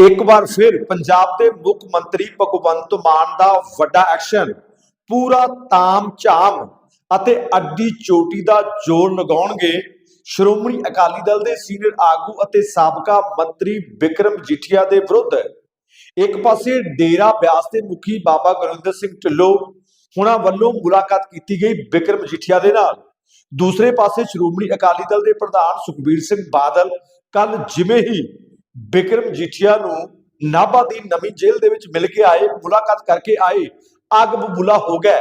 ਇੱਕ ਵਾਰ ਫਿਰ ਪੰਜਾਬ ਦੇ ਮੁੱਖ ਮੰਤਰੀ ਭਗਵੰਤ ਮਾਨ ਦਾ ਵੱਡਾ ਐਕਸ਼ਨ, ਪੂਰਾ ਤਾਮ-ਝਾਮ ਅਤੇ ਅੱਡੀ ਚੋਟੀ ਦਾ ਜ਼ੋਰ ਲਗਾਉਣਗੇ ਸ਼੍ਰੋਮਣੀ ਅਕਾਲੀ ਦਲ ਦੇ ਸੀਨੀਅਰ ਆਗੂ ਅਤੇ ਸਾਬਕਾ ਮੰਤਰੀ ਵਿਕਰਮ ਜੀਠੀਆ ਦੇ ਵਿਰੁੱਧ। ਇੱਕ ਪਾਸੇ ਡੇਰਾ ਬਿਆਸ ਦੇ ਮੁਖੀ ਬਾਬਾ ਗੁਰਿੰਦਰ ਸਿੰਘ ਢਿੱਲੋਂ ਹੁਣਾਂ ਵੱਲੋਂ ਮੁਲਾਕਾਤ ਕੀਤੀ ਗਈ ਵਿਕਰਮ ਜੀਠੀਆ ਦੇ ਨਾਲ। ਦੂਸਰੇ ਪਾਸੇ ਸ਼੍ਰੋਮਣੀ ਅਕਾਲੀ ਦਲ ਦੇ ਪ੍ਰਧਾਨ ਸੁਖਬੀਰ ਸਿੰਘ ਬਾਦਲ ਕੱਲ ਜਿਵੇਂ ਹੀ ਵਿਕਰਮ ਜੀਠੀਆ ਨੂੰ ਨਾਭਾ ਦੀ ਨਵੀਂ ਜੇਲ੍ਹ ਦੇ ਵਿੱਚ ਮਿਲ ਕੇ ਆਏ, ਮੁਲਾਕਾਤ ਕਰਕੇ ਆਏ, ਅੱਗ ਬਬੂਲਾ ਹੋ ਗਏ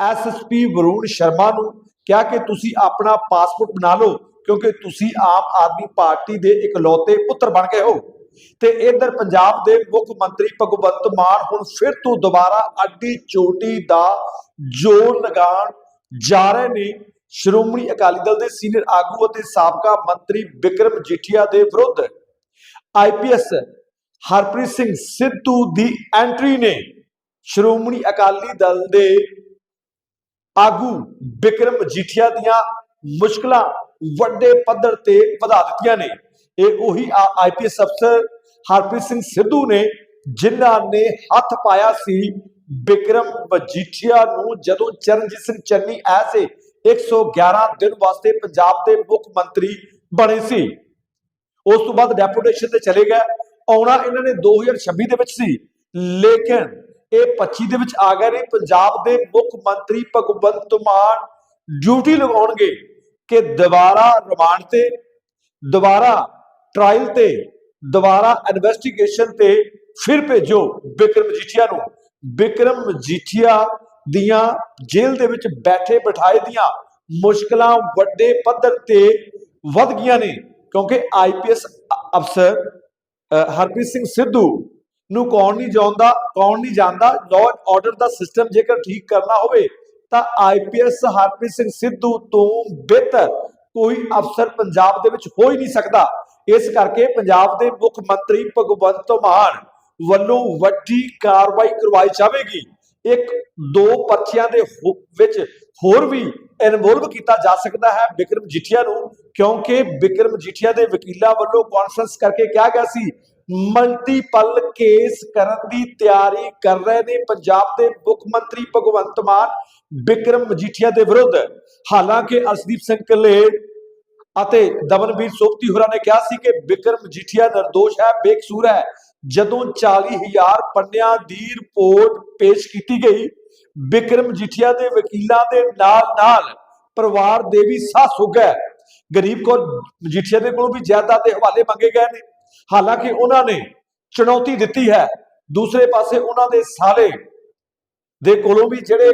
ਐਸਐਸਪੀ ਵਰੁਣ ਸ਼ਰਮਾ ਨੂੰ ਕਿਹਾ ਕਿ ਤੁਸੀਂ ਆਪਣਾ ਪਾਸਪੋਰਟ ਬਣਾ ਲਓ, ਕਿਉਂਕਿ ਤੁਸੀਂ ਆਮ ਆਦਮੀ ਪਾਰਟੀ ਦੇ ਇਕਲੌਤੇ ਪੁੱਤਰ ਬਣ ਗਏ ਹੋ। ਤੇ ਇਧਰ ਪੰਜਾਬ ਦੇ ਮੁੱਖ ਮੰਤਰੀ ਭਗਵੰਤ ਮਾਨ ਹੁਣ ਫਿਰ ਤੋਂ ਦੁਬਾਰਾ ਅੱਡੀ ਚੋਟੀ ਦਾ ਜੋਰ ਲਗਾਉਣ ਜਾ ਰਹੇ ਨੇ। ਸ਼੍ਰੋਮਣੀ ਅਕਾਲੀ ਦਲ ਦੇ ਸੀਨੀਅਰ ਆਗੂ ਅਤੇ ਸਾਬਕਾ ਮੰਤਰੀ ਵਿਕਰਮ ਜੀਠੀਆ ਦੇ ਵਿਰੁੱਧ ਆਈਪੀਐਸ ਹਰਪ੍ਰੀਤ ਸਿੰਘ ਸਿੱਧੂ ਦੀ ਐਂਟਰੀ ਨੇ ਸ਼੍ਰੋਮਣੀ ਅਕਾਲੀ ਦਲ ਦੇ ਆਗੂ ਵਿਕਰਮ ਜੀਠੀਆ ਦੀਆਂ ਮੁਸ਼ਕਲਾਂ ਵੱਡੇ ਪੱਧਰ ਤੇ ਵਧਾ ਦਿੱਤੀਆਂ ਨੇ। ਇਹ ਉਹੀ ਆਈਪੀਐਸ ਅਫਸਰ ਹਰਪ੍ਰੀਤ ਸਿੰਘ ਸਿੱਧੂ ਨੇ ਜਿਨ੍ਹਾਂ ਨੇ ਹੱਥ ਪਾਇਆ ਸੀ ਵਿਕਰਮ ਮਜੀਠੀਆ ਨੂੰ ਜਦੋਂ ਚਰਨਜੀਤ ਸਿੰਘ ਚੰਨੀ ਐਸੇ 111 ਦਿਨ ਵਾਸਤੇ ਪੰਜਾਬ ਦੇ ਮੁੱਖ ਮੰਤਰੀ ਬਣੇ ਸੀ। ਉਸ ਤੋਂ ਬਾਅਦ ਡੈਪੂਟੇਸ਼ਨ ਤੇ ਚਲੇ ਗਏ ਆਉਣਾ ਇਹਨਾਂ ਨੇ 2026 ਦੇ ਵਿੱਚ ਸੀ। ਲੇਕਿਨ ਇਹ 25 ਦੇ ਵਿੱਚ ਆ ਗਏ ਨੇ ਪੰਜਾਬ ਦੇ ਮੁੱਖ ਮੰਤਰੀ ਭਗਵੰਤ ਮਾਨ ਡਿਊਟੀ ਲਗਾਉਣਗੇ ਕਿ ਦੁਬਾਰਾ ਰਿਮਾਂਡ ਤੇ, ਦੁਬਾਰਾ ਟ੍ਰਾਇਲ ਤੇ, ਦੁਬਾਰਾ ਇਨਵੈਸਟੀਗੇਸ਼ਨ ਤੇ ਫਿਰ ਭੇਜੋ ਬਿਕਰਮ ਜੀਠੀਆ ਨੂੰ। ਬਿਕਰਮ ਜੀਠੀਆ ਦੀਆਂ ਜੇਲ੍ਹ ਦੇ ਵਿੱਚ ਬੈਠੇ ਬਿਠਾਏ ਦੀਆਂ ਮੁਸ਼ਕਲਾਂ ਵੱਡੇ ਪੱਧਰ ਤੇ ਵੱਧ ਗਈਆਂ ਨੇ। ਕਿਉਂਕਿ ਆਈਪੀਐਸ ਅਫਸਰ ਅ, ਹਰਪ੍ਰੀਤ ਸਿੰਘ ਸਿੱਧੂ ਨੂੰ ਕੌਣ ਨਹੀਂ ਜਾਣਦਾ ਕੌਣ ਨਹੀਂ ਜਾਣਦਾ ਲਾਅ ਐਂਡ ਆਰਡਰ ਦਾ ਸਿਸਟਮ ਜੇਕਰ ਠੀਕ ਕਰਨਾ ਹੋਵੇ ਤਾਂ ਆਈਪੀਐਸ ਹਰਪ੍ਰੀਤ ਸਿੰਘ ਸਿੱਧੂ ਤੋਂ ਬਿਹਤਰ ਕੋਈ ਅਫਸਰ ਪੰਜਾਬ ਦੇ ਵਿੱਚ ਹੋ ਹੀ ਨਹੀਂ ਸਕਦਾ। ਇਸ ਕਰਕੇ ਪੰਜਾਬ ਦੇ ਮੁੱਖ ਮੰਤਰੀ ਭਗਵੰਤ ਮਾਨ ਵੱਲੋਂ ਵੱਡੀ ਕਾਰਵਾਈ ਕਰਵਾਈ ਜਾਵੇਗੀ। ਇੱਕ ਦੋ ਪਰਚੀਆਂ ਦੇ ਵਿੱਚ ਹੋਰ ਵੀ ਇਨਵੋਲਵ ਕੀਤਾ ਜਾ ਸਕਦਾ ਹੈ। ਵਿਕਰਮ ਜੀਠੀਆ ਨੂੰ ਕਿਉਂਕਿ ਵਿਕਰਮ ਮਜੀਠੀਆ ਦੇ ਵਕੀਲਾਂ ਵੱਲੋਂ ਕਾਨਫਰੰਸ ਕਰਕੇ ਕਿਹਾ ਗਿਆ ਸੀ ਮਲਟੀਪਲ ਕੇਸ ਕਰਨ ਦੀ ਤਿਆਰੀ ਕਰ ਰਹੇ ਨੇ ਪੰਜਾਬ ਦੇ ਮੁੱਖ ਮੰਤਰੀ ਭਗਵੰਤ ਮਾਨ ਬਿਕਰਮ ਮਜੀਠੀਆ ਦੇ ਵਿਰੁੱਧ। ਹਾਲਾਂਕਿ ਅਰਸ਼ਦੀਪ ਸਿੰਘ ਕਲੇੜ ਅਤੇ ਦਮਨਵੀਰ ਸੋਪਤੀ ਹੋਰਾਂ ਨੇ ਕਿਹਾ ਸੀ ਕਿ ਬਿਕਰਮ ਮਜੀਠੀਆ ਨਿਰਦੋਸ਼ ਹੈ, ਬੇਕਸੂਰ ਹੈ। ਜਦੋਂ 40000 ਪੰਨਿਆਂ ਦੀ ਰਿਪੋਰਟ ਪੇਸ਼ ਕੀਤੀ ਗਈ ਬਿਕਰਮ ਮਜੀਠੀਆ ਦੇ ਵਕੀਲਾਂ ਦੇ ਨਾਲ ਨਾਲ ਪਰਿਵਾਰ ਦੇ ਵੀ ਸਾਹ ਸੁੱਗ ਹੈ ਗਰੀਬ ਕੌਰ ਮਜੀਠੀਆ ਦੇ ਕੋਲੋਂ ਵੀ ਜਾਇਦਾਦ ਦੇ ਹਵਾਲੇ ਮੰਗੇ ਗਏ ਨੇ। ਹਾਲਾਂਕਿ ਉਹਨਾਂ ਨੇ ਚੁਣੌਤੀ ਦਿੱਤੀ ਹੈ। ਦੂਸਰੇ ਪਾਸੇ ਉਹਨਾਂ ਦੇ ਸਾਲੇ ਦੇ ਕੋਲੋਂ ਵੀ ਜਿਹੜੇ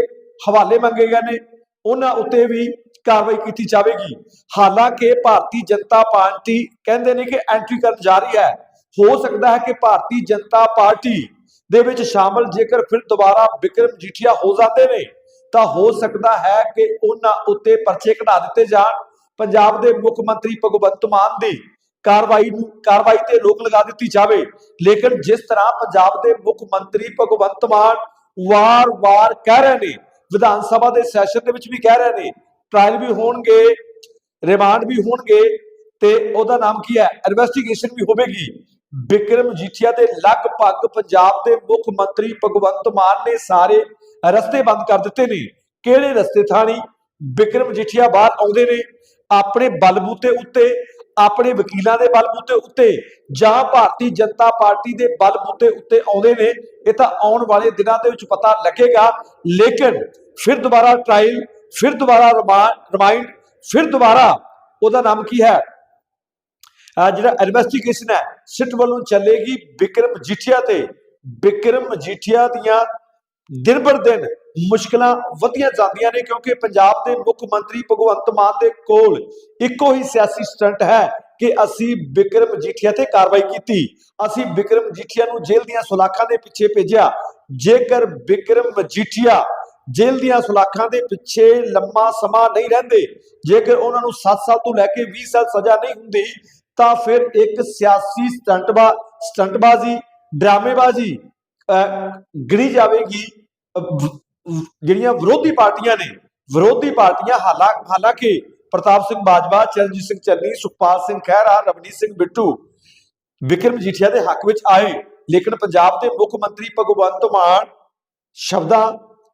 ਹਵਾਲੇ ਮੰਗੇ ਗਏ ਨੇ, ਉਹਨਾਂ ਉੱਤੇ ਵੀ ਕਾਰਵਾਈ ਕੀਤੀ ਜਾਵੇਗੀ। ਹਾਲਾਂਕਿ ਭਾਰਤੀ ਜਨਤਾ ਪਾਰਟੀ ਕਹਿੰਦੇ ਨੇ ਕਿ ਐਂਟਰੀ ਕਰਨ ਜਾ ਰਹੀ ਹੈ। ਹੋ ਸਕਦਾ ਹੈ ਕਿ ਭਾਰਤੀ ਜਨਤਾ ਪਾਰਟੀ ਦੇ ਵਿੱਚ ਸ਼ਾਮਲ ਜੇਕਰ ਫਿਰ ਦੁਬਾਰਾ ਵਿਕਰਮ ਜੀਠੀਆ ਹੋ ਜਾਂਦੇ ਨੇ, ਤਾਂ ਹੋ ਸਕਦਾ ਹੈ ਕਿ ਉਹਨਾਂ ਉੱਤੇ ਪਰਚੇ ਕਢਾ ਦਿੱਤੇ ਜਾਣ। ਪੰਜਾਬ ਦੇ ਮੁੱਖ ਮੰਤਰੀ ਭਗਵੰਤ ਮਾਨ ਦੀ ਕਾਰਵਾਈ ਨੂੰ ਕਾਰਵਾਈ ਤੇ ਰੋਕ ਲਗਾ ਦਿੱਤੀ ਜਾਵੇ। ਲੇਕਿਨ ਜਿਸ ਤਰ੍ਹਾਂ ਪੰਜਾਬ ਦੇ ਮੁੱਖ ਮੰਤਰੀ ਭਗਵੰਤ ਮਾਨ ਵਾਰ-ਵਾਰ ਕਹਿ ਰਹੇ ਨੇ, ਵਿਧਾਨ ਸਭਾ ਦੇ ਸੈਸ਼ਨ ਦੇ ਵਿੱਚ ਵੀ ਕਹਿ ਰਹੇ ਨੇ ਟ੍ਰਾਇਲ ਵੀ ਹੋਣਗੇ ਰਿਮਾਂਡ ਵੀ ਹੋਣਗੇ, ਤੇ ਉਹਦਾ ਨਾਮ ਕੀ ਹੈ? ਇਨਵੈਸਟੀਗੇਸ਼ਨ ਵੀ ਹੋਵੇਗੀ। ਬਿਕਰਮ ਜੀਠੀਆ ਦੇ ਲਗਭਗ ਪੰਜਾਬ ਦੇ ਮੁੱਖ ਮੰਤਰੀ ਭਗਵੰਤ ਮਾਨ ਨੇ ਸਾਰੇ ਰਸਤੇ ਬੰਦ ਕਰ ਦਿੱਤੇ ਨੇ। ਕਿਹੜੇ ਰਸਤੇ ਥਾਣੀ? ਬਿਕਰਮ ਜੀਠੀਆ ਬਾਹਰ ਆਉਂਦੇ ਨੇ। ਆਪਣੇ ਬਲਬੂਤੇ ਉੱਤੇ, ਆਪਣੇ ਵਕੀਲਾਂ ਦੇ ਬਲਬੂਤੇ ਉੱਤੇ ਜਾਂ ਭਾਰਤੀ ਜਨਤਾ ਪਾਰਟੀ ਦੇ ਬਲਬੂਤੇ ਉੱਤੇ ਆਉਂਦੇ ਨੇ, ਇਹ ਤਾਂ ਆਉਣ ਵਾਲੇ ਦਿਨਾਂ ਦੇ ਵਿੱਚ ਪਤਾ ਲੱਗੇਗਾ। ਲੇਕਿਨ ਫਿਰ ਦੁਬਾਰਾ ਟ੍ਰਾਇਲ ਫਿਰ ਦੁਬਾਰਾ ਰਿਮਾਈਂਡ ਫਿਰ ਦੁਬਾਰਾ ਉਹਦਾ ਨਾਮ ਕੀ ਹੈ? ਜਿਹੜਾ ਇਨਵੈਸਟੀਗੇਸ਼ਨ ਹੈ, ਸਿੱਟ ਵੱਲੋਂ ਚੱਲੇਗੀ ਬਿਕਰਮ ਜੀਠੀਆ ਤੇ। ਬਿਕਰਮ ਜੀਠੀਆ ਦੀਆਂ ਦਿਨ ਬਰ ਦਿਨ ਮੁਸ਼ਕਲਾਂ ਵਧੀਆਂ ਜਾਂਦੀਆਂ ਨੇ ਕਿਉਂਕਿ ਪੰਜਾਬ ਦੇ ਮੁੱਖ ਮੰਤਰੀ ਭਗਵੰਤ ਮਾਨ ਦੇ ਕੋਲ ਇੱਕੋ ਹੀ ਸਿਆਸੀ ਸਟੰਟ ਹੈ ਕਿ ਅਸੀਂ ਵਿਕਰਮ ਜੀਠੀਆ ਤੇ ਕਾਰਵਾਈ ਕੀਤੀ। ਅਸੀਂ ਵਿਕਰਮ ਜੀਠੀਆ ਨੂੰ ਜੇਲ੍ਹ ਦੀਆਂ ਸੁਲਾਖਾਂ ਦੇ ਪਿੱਛੇ ਭੇਜਿਆ। ਜੇਕਰ ਵਿਕਰਮ ਜੀਠੀਆ ਜੇਲ੍ਹ ਦੀਆਂ ਸੁਲਾਖਾਂ ਦੇ ਪਿੱਛੇ ਲੰਮਾ ਸਮਾਂ ਨਹੀਂ ਰਹਿੰਦੇ ਜੇਕਰ ਉਹਨਾਂ ਨੂੰ 7 ਸਾਲ ਤੋਂ ਲੈ ਕੇ 20 ਸਾਲ ਸਜ਼ਾ ਨਹੀਂ ਹੁੰਦੀ ਤਾਂ ਫਿਰ ਇੱਕ ਸਿਆਸੀ ਸਟੰਟਬਾ ਸਟੰਟਬਾਜ਼ੀ ਡਰਾਮੇਬਾਜ਼ੀ ਅਹ, ਗਿਣੀ ਜਾਵੇਗੀ। ਜਿਹੜੀਆਂ ਵਿਰੋਧੀ ਪਾਰਟੀਆਂ ਨੇ, ਵਿਰੋਧੀ ਪਾਰਟੀਆਂ ਹਾਲਾਂਕਿ ਪ੍ਰਤਾਪ ਸਿੰਘ ਬਾਜਵਾ, ਚਰਨਜੀਤ ਸਿੰਘ ਚੰਨੀ, ਸੁਖਪਾਲ ਸਿੰਘ ਖਹਿਰਾ, ਰਵਨੀਤ ਸਿੰਘ ਬਿੱਟੂ, ਵਿਕਰਮ ਜੀਠੀਆ ਦੇ ਹੱਕ ਵਿੱਚ ਆਏ, ਲੇਕਿਨ ਪੰਜਾਬ ਦੇ ਮੁੱਖ ਮੰਤਰੀ ਭਗਵੰਤ ਮਾਨ ਸ਼ਬਦਾਂ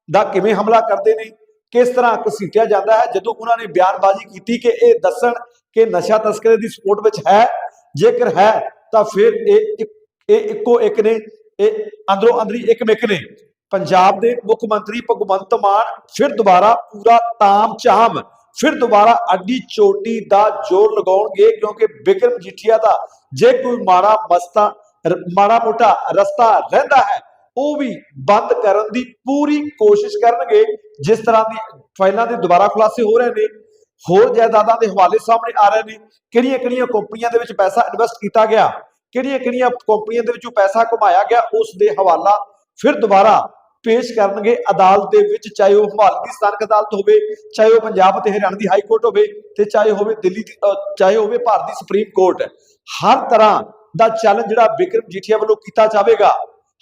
ਦਾ ਕਿਵੇਂ ਹਮਲਾ ਕਰਦੇ ਨੇ, ਕਿਸ ਤਰ੍ਹਾਂ ਘਸੀਟਿਆ ਜਾਂਦਾ ਹੈ, ਜਦੋਂ ਉਹਨਾਂ ਨੇ ਬਿਆਨਬਾਜ਼ੀ ਕੀਤੀ ਕਿ ਇਹ ਦੱਸਣ ਕਿ ਨਸ਼ਾ ਤਸਕਰੇ ਦੀ ਸਪੋਰਟ ਵਿੱਚ ਹੈ, ਜੇਕਰ ਹੈ ਤਾਂ ਫਿਰ ਇਹ ਇਹ ਇੱਕੋ ਇੱਕ ਨੇ, ਇਹ ਅੰਦਰੋਂ ਅੰਦਰੀ ਇੱਕ ਮਿੱਕ ਨੇ। ਪੰਜਾਬ ਦੇ ਮੁੱਖ ਮੰਤਰੀ ਭਗਵੰਤ ਮਾਨ, ਫਿਰ ਦੁਬਾਰਾ ਪੂਰਾ ਤਾਮ ਝਾਮ, ਫਿਰ ਦੁਬਾਰਾ ਅੱਡੀ ਚੋਟੀ ਦਾ ਜ਼ੋਰ ਲਗਾਉਣਗੇ ਕਿਉਂਕਿ ਬਿਕਰਮ ਜੀਠੀਆ ਦਾ ਜੇ ਕੋਈ ਮਾੜਾ ਮਸਤਾ, ਰ- ਮੋਟਾ ਰਸਤਾ ਰਹਿੰਦਾ ਹੈ, ਉਹ ਵੀ ਬੰਦ ਕਰਨ ਦੀ ਪੂਰੀ ਕੋਸ਼ਿਸ਼ ਕਰਨਗੇ, ਜਿਸ ਤਰ੍ਹਾਂ ਦੀ ਫਾਈਲਾਂ ਦੇ ਦੁਬਾਰਾ ਖੁਲਾਸੇ ਹੋ ਰਹੇ ਨੇ, ਹੋਰ ਜਾਇਦਾਦਾਂ ਦੇ ਹਵਾਲੇ ਸਾਹਮਣੇ ਆ ਰਹੇ ਨੇ ਕਿਹੜੀਆਂ ਕਿਹੜੀਆਂ ਕੰਪਨੀਆਂ ਦੇ ਵਿੱਚ ਪੈਸਾ ਇਨਵੈਸਟ ਕੀਤਾ ਗਿਆ ਕਿਹੜੀਆਂ ਕਿਹੜੀਆਂ ਕੰਪਨੀਆਂ ਦੇ ਵਿੱਚੋਂ ਪੈਸਾ ਕਮਾਇਆ ਗਿਆ, ਉਸ ਦੇ ਹਵਾਲਾ ਫਿਰ ਦੁਬਾਰਾ ਪੇਸ਼ ਕਰਨਗੇ ਅਦਾਲਤ ਦੇ ਵਿੱਚ, ਚਾਹੇ ਉਹ ਹਵਾਲਗੀ ਸਥਾਨਕ ਅਦਾਲਤ ਹੋਵੇ, ਚਾਹੇ ਉਹ ਪੰਜਾਬ ਅਤੇ ਹਰਿਆਣਾ ਦੀ ਹਾਈ ਕੋਰਟ ਹੋਵੇ ਤੇ ਚਾਹੇ ਹੋਵੇ ਦਿੱਲੀ ਦੀ ਚਾਹੇ ਹੋਵੇ ਭਾਰਤ ਦੀ ਸੁਪਰੀਮ ਕੋਰਟ, ਹਰ ਤਰ੍ਹਾਂ ਦਾ ਚੈਲੰਜ ਜਿਹੜਾ ਬਿਕਰਮ ਜੀਠੀਆ ਵੱਲੋਂ ਕੀਤਾ ਜਾਵੇਗਾ,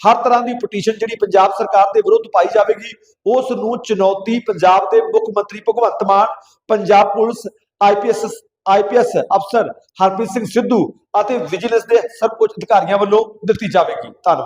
ਹਰ ਤਰ੍ਹਾਂ ਦੀ ਪਟੀਸ਼ਨ ਜਿਹੜੀ ਪੰਜਾਬ ਸਰਕਾਰ ਦੇ ਵਿਰੁੱਧ ਪਾਈ ਜਾਵੇਗੀ, ਉਸ ਨੂੰ ਚੁਣੌਤੀ ਪੰਜਾਬ ਦੇ ਮੁੱਖ ਮੰਤਰੀ Bhagwant Mann, Punjab police IPS IPS ਅਫਸਰ ਹਰਪ੍ਰੀਤ ਸਿੰਘ ਸਿੱਧੂ ਅਤੇ ਵਿਜੀਲੈਂਸ ਦੇ ਸਰਵਉੱਚ ਅਧਿਕਾਰੀਆਂ ਵੱਲੋਂ ਦਿੱਤੀ ਜਾਵੇਗੀ। ਧੰਨਵਾਦ।